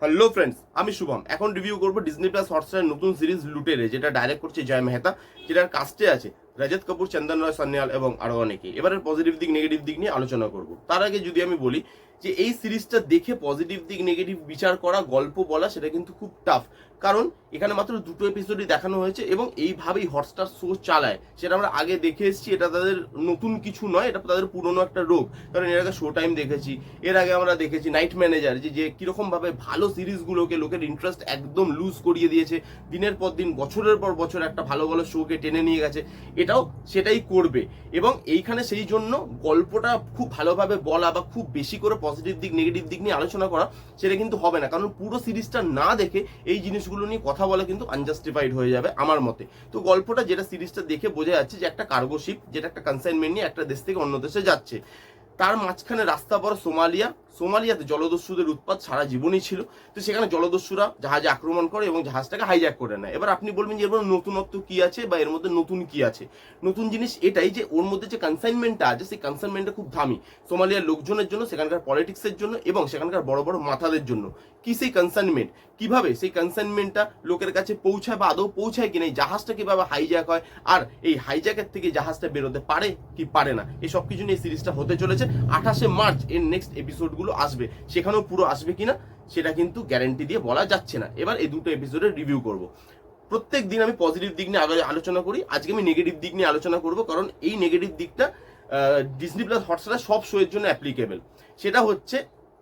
Hello friends আমি শুভম। এখন review করব ডিজনি প্লাস হটস্টারের নতুন সিরিজ লুটেরে, যেটা ডাইরেক্ট করছে জয় মেহতা, যেটার কাস্টে আছে রজত কাপুর, চন্দন রয়, সান্যাল এবং আরও অনেকে। এবারের পজিটিভ দিক নেগেটিভ দিক নিয়ে আলোচনা করব। তার আগে যদি আমি বলি যে এই সিরিজটা দেখে পজিটিভ দিক নেগেটিভ বিচার করা, গল্প বলা, সেটা কিন্তু খুব টাফ কারণ এখানে মাত্র দুটো এপিসোডই দেখানো হয়েছে এবং এইভাবেই হটস্টার শো চালায়। সেটা আমরা আগে দেখে এসেছি, এটা তাদের নতুন কিছু নয়, এটা তাদের পুরনো একটা রোগ। কারণ এর আগে শো টাইম দেখেছি, এর আগে আমরা দেখেছি নাইট ম্যানেজার যে যে কীরকম ভাবে ভালো সিরিজগুলোকে লোকের ইন্টারেস্ট একদম লুজ করিয়ে দিয়েছে। দিনের পর দিন, বছরের পর বছর একটা ভালো ভালো শোকে টেনে নিয়ে গেছে। এটাও সেটাই করবে। এবং এইখানে সেই জন্য গল্পটা খুব ভালোভাবে বলা বা খুব বেশি করে পজিটিভ দিক নেগেটিভ দিক নিয়ে আলোচনা করা, সেটা কিন্তু হবে না। কারণ পুরো সিরিজটা না দেখে এই জিনিসগুলো নিয়ে কথা বলা কিন্তু আনজাস্টিফাইড হয়ে যাবে আমার মতে। তো গল্পটা যেটা সিরিজটা দেখে বোঝা যাচ্ছে যে একটা কার্গো শিপ যেটা একটা কনসাইনমেন্ট নিয়ে একটা দেশ থেকে অন্য দেশে যাচ্ছে। তার মাঝখানে রাস্তা পর সোমালিয়া সোমালিয়াতে জলদস্যুদের উৎপাত সারা জীবনই ছিল। তো সেখানে জলদস্যুরা জাহাজে আক্রমণ করে এবং জাহাজটাকে হাইজ্যাক করে নেয়। এবার আপনি বলবেন যে এর মধ্যে নতুনত্ব কি আছে বা এর মধ্যে নতুন কি আছে? নতুন জিনিস এটাই যে ওর মধ্যে যে কনসাইনমেন্টটা আছে, সেই কনসাইনমেন্টটা খুব দামি। সোমালিয়ার লোকজনের জন্য, সেখানকার পলিটিক্সের জন্য এবং সেখানকার বড় বড় মাথাদের জন্য। কি সেই কনসাইনমেন্ট কীভাবে সেই কনসাইনমেন্টটা লোকের কাছে পৌঁছায় বা আদৌ পৌঁছায় কিনা এই জাহাজটা কীভাবে হাইজ্যাক হয়? আর এই হাইজ্যাকের থেকে জাহাজটা বেরোতে পারে কি পারে না? এই সব কিছু নিয়ে সিরিজটা হতে চলেছে। আঠাশে মার্চ এর নেক্সট এপিসোডগুলো আসবে। সেখানেও পুরো আসবে কিনা, সেটা কিন্তু গ্যারেন্টি দিয়ে বলা যাচ্ছে না। এবার এই দুটো এপিসোডের রিভিউ করব। প্রত্যেক দিন আমি পজিটিভ দিক নিয়ে আগে আলোচনা করি, আজকে আমি নেগেটিভ দিক নিয়ে আলোচনা করব, কারণ এই নেগেটিভ দিকটা ডিসনি প্লাস হটস্টার সব শোয়ের জন্য অ্যাপ্লিকেবল সেটা হচ্ছে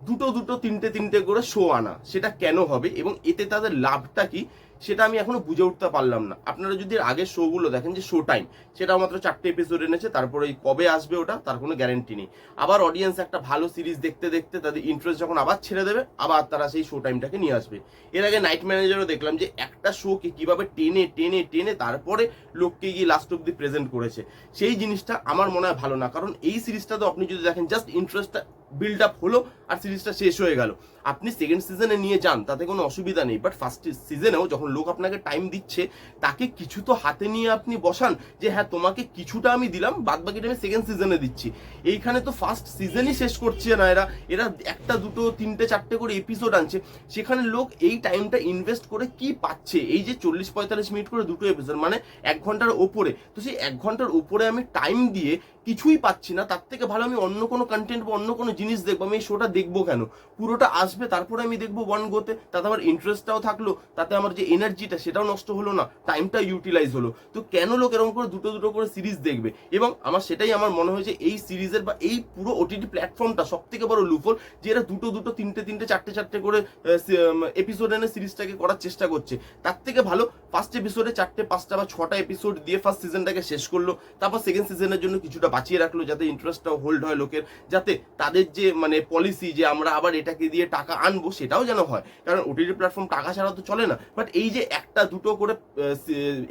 দুটো দুটো, তিনটে তিনটে করে শো আনা। সেটা কেন হবে এবং এতে তাদের লাভটা কি, সেটা আমি এখনও বুঝে উঠতে পারলাম না। আপনারা যদি আগের শোগুলো দেখেন যে শো টাইম সেটা মাত্র চারটে এপিসোড এনেছে, তারপরে কবে আসবে ওটা, তার কোনো গ্যারেন্টি নেই। আবার অডিয়েন্স একটা ভালো সিরিজ দেখতে দেখতে তাদের ইন্টারেস্ট যখন আবার ছেড়ে দেবে, আবার তারা সেই শো টাইমটাকে নিয়ে আসবে। এর আগে নাইট ম্যানেজারও দেখলাম যে একটা শোকে কীভাবে টেনে টেনে টেনে তারপরে লোককে গিয়ে লাস্ট অব্দি প্রেজেন্ট করেছে। সেই জিনিসটা আমার মনে হয় ভালো না, কারণ এই সিরিজটা তো আপনি যদি দেখেন জাস্ট ইন্টারেস্টটা বিল্ড আপ হলো আর সিরিজটা শেষ হয়ে গেল। আপনি সেকেন্ড সিজনে নিয়ে যান, তাতে কোনো অসুবিধা নেই। বাট ফার্স্ট সিজনেও যখন লোক আপনাকে টাইম দিচ্ছে, তাকে কিছু তো হাতে নিয়ে আপনি বসান যে হ্যাঁ তোমাকে কিছুটা আমি দিলাম বাদ বাকিটা আমি সেকেন্ড সিজনে দিচ্ছি। এইখানে তো ফার্স্ট সিজনই শেষ করছে না এরা। এরা একটা, দুটো, তিনটে, চারটে করে এপিসোড আনছে। সেখানে লোক এই টাইমটা ইনভেস্ট করে কি পাচ্ছে? এই যে চল্লিশ, পঁয়তাল্লিশ মিনিট করে দুটো এপিসোড মানে এক ঘণ্টার ওপরে। তো সেই এক ঘণ্টার ওপরে আমি টাইম দিয়ে কিছুই পাচ্ছি না। তার থেকে ভালো আমি অন্য কোনো কন্টেন্ট বা অন্য কোনো জিনিস দেখব, আমি এই শোটা দেখব কেন? পুরোটা আসবে, তারপরে আমি দেখব ওয়ান গোতে তাতে আমার ইন্টারেস্টটাও থাকল, তাতে আমার যে এনার্জিটা সেটাও নষ্ট হলো না টাইমটা ইউটিলাইজ হলো। তো কেন লোক এরকম করে দুটো দুটো করে সিরিজ দেখবে? এবং আমার সেটাই আমার মনে হয় যে এই সিরিজের বা এই পুরো ওটিটি প্ল্যাটফর্মটা সব থেকে বড় লুফল যে এরা দুটো দুটো, তিনটে তিনটে, চারটে চারটে করে এপিসোড এনে সিরিজটাকে করার চেষ্টা করছে। তার থেকে ভালো ফার্স্ট এপিসোডে চারটে, পাঁচটা বা ছটা এপিসোড দিয়ে ফার্স্ট সিজনটাকে শেষ করল, তারপর সেকেন্ড সিজনের জন্য কিছুটা বাঁচিয়ে রাখল, যাতে ইন্টারেস্টটা হোল্ড হয় লোকের, যাতে তাদের যে মানে পলিসি যে আমরা আবার এটাকে দিয়ে টাকা আনব সেটাও যেন হয়। কারণ ওটিটি প্ল্যাটফর্ম টাকা ছাড়া তো চলে না। বাট এই যে একটা দুটো করে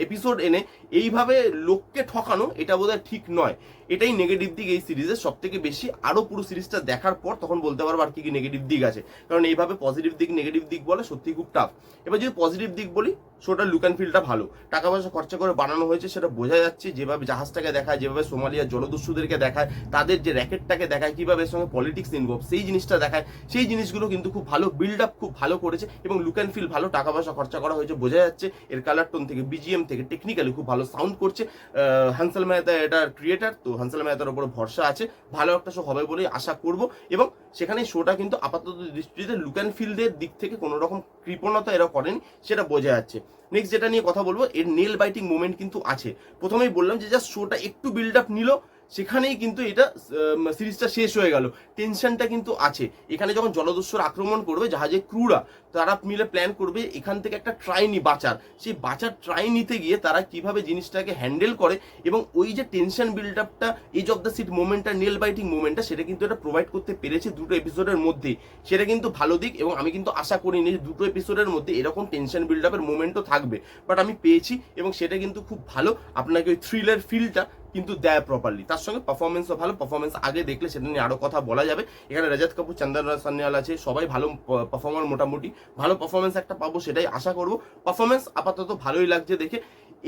এপিসোড এনে এইভাবে লোককে ঠকানো, এটা বোধহয় ঠিক নয়। এটাই নেগেটিভ দিক এই সিরিজের সব থেকে বেশি আরও পুরো সিরিজটা দেখার পর তখন বলতে পারব আর কি কি নেগেটিভ দিক আছে। কারণ এইভাবে পজিটিভ দিক নেগেটিভ দিক বলে সত্যি খুব টাফ এবার যদি পজিটিভ দিক বলি শোটার লুক অ্যান্ড ফিলটা ভালো। টাকা পয়সা খরচা করে বানানো হয়েছে, সেটা বোঝা যাচ্ছে যেভাবে জাহাজটাকে দেখায়, যেভাবে সোমালিয়া জলদস্যুদেরকে দেখায়, তাদের যে র্যাকেটটাকে দেখায়, কীভাবে এর সঙ্গে পলিটিক্স ইনভলভ সেই জিনিসটা দেখায়। সেই জিনিসগুলো কিন্তু খুব ভালো বিল্ড আপ খুব ভালো করেছে এবং লুক অ্যান্ড ফিল ভালো টাকা পয়সা খরচা করা হয়েছে, বোঝা যাচ্ছে। এর কালার টোন থেকে বিজিএম থেকে টেকনিক্যালি খুব ভালো সাউন্ড করছে। হানসাল মেহতা এটার ক্রিয়েটার তো হানসাল মেহতার উপর ভরসা আছে। ভালো একটা শো হবে বলেই আশা করব এবং সেখানে শোটা কিন্তু আপাতত দৃষ্টিতে লুক অ্যান্ড ফিল্ডের দিক থেকে কোনো রকম কৃপণতা এরা করেন, সেটা বোঝা যাচ্ছে। নেক্সট যেটা নিয়ে কথা বলব, এর নেল বাইটিং মোমেন্ট কিন্তু আছে। প্রথমেই বললাম যে জাস্ট শোটা একটু বিল্ড আপ নিল সেখানেই কিন্তু এটা সিরিজটা শেষ হয়ে গেল। টেনশনটা কিন্তু আছে। এখানে যখন জলদস্যুর আক্রমণ করবে, জাহাজের ক্রুরা, তারা মিলে প্ল্যান করবে এখান থেকে একটা ট্রাই নি বাঁচার। সেই বাঁচার ট্রাই নিতে গিয়ে তারা কীভাবে জিনিসটাকে হ্যান্ডেল করে এবং ওই যে টেনশন বিল্ড আপটা এজ অফ দ্য সিট মোমেন্টটা নেল বাইটিং মোমেন্টটা সেটা কিন্তু এটা প্রোভাইড করতে পেরেছে দুটো এপিসোডের মধ্যেই। সেটা কিন্তু ভালো দিক এবং আমি কিন্তু আশা করিনি যে দুটো এপিসোডের মধ্যে এরকম টেনশন বিল্ড আপের মোমেন্টও থাকবে। বাট আমি পেয়েছি এবং সেটা কিন্তু খুব ভালো। আপনাকে ওই থ্রিলের ফিলটা কিন্তু দেয় প্রপারলি তার সঙ্গে পারফরমেন্সও ভালো। পারফরমেন্স আগে দেখলে সেটা নিয়ে আরও কথা বলা যাবে। এখানে রজত কাপুর, চন্দন সান্যাল আছে। সবাই ভালো পারফর্মার মোটামুটি। ভালো পারফরমেন্স একটা পাবো সেটাই আশা করব। পারফরমেন্স আপাতত ভালোই লাগছে দেখে।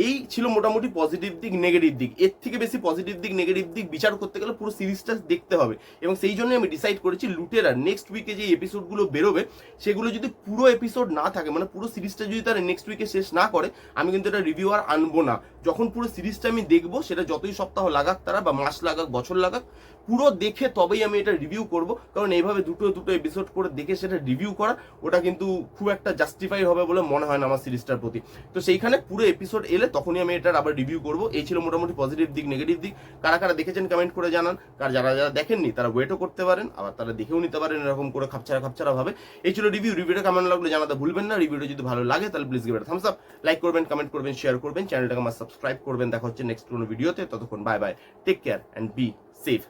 এই ছিল মোটামুটি পজিটিভ দিক নেগেটিভ দিক। এর থেকে বেশি পজিটিভ দিক নেগেটিভ দিক বিচার করতে গেলে পুরো সিরিজটা দেখতে হবে। এবং সেই জন্য আমি ডিসাইড করেছি লুটেরা নেক্সট উইকে যে এপিসোডগুলো বেরোবে, সেগুলো যদি পুরো এপিসোড না থাকে মানে পুরো সিরিজটা যদি তারা নেক্সট উইকে শেষ না করে, আমি কিন্তু এটা রিভিউ আর আনব না। যখন পুরো সিরিজটা আমি দেখব, সেটা যতই সপ্তাহ লাগাক তারা বা মাস লাগাক, বছর লাগাক, পুরো দেখে তবেই আমি এটা রিভিউ করব। কারণ এইভাবে দুটো দুটো এপিসোড করে দেখে সেটা রিভিউ করা, ওটা কিন্তু খুব একটা জাস্টিফাই হবে বলে মনে হয় না আমার সিরিজটার প্রতি। তো সেইখানে পুরো এপিসোড এলে তখনই আমি এটার আবার রিভিউ করব। এই ছিল মোটামুটি পজিটিভ দিক নেগেটিভ দিক। কারা কারা দেখেছেন কমেন্ট করে জানান। কার যারা যারা দেখেননি, তারা ওয়েটও করতে পারেন। আবার তারা দেখেও নিতে পারেন এরকম করে খাপছাড়া খাপছাড়া ভাবে। এই ছিল রিভিউ রিভিউটা কেমন লাগল জানাতে ভুলবেন না। রিভিউটা যদি ভালো লাগে, তাহলে please give thumbs up like করবেন কমেন্ট করবেন শেয়ার করবেন। চ্যানেলটাকে আমার সাবস্ক্রাইব করবেন। দেখা হচ্ছে নেক্সট কোনো ভিডিওতে ততক্ষণ bye bye take care and be safe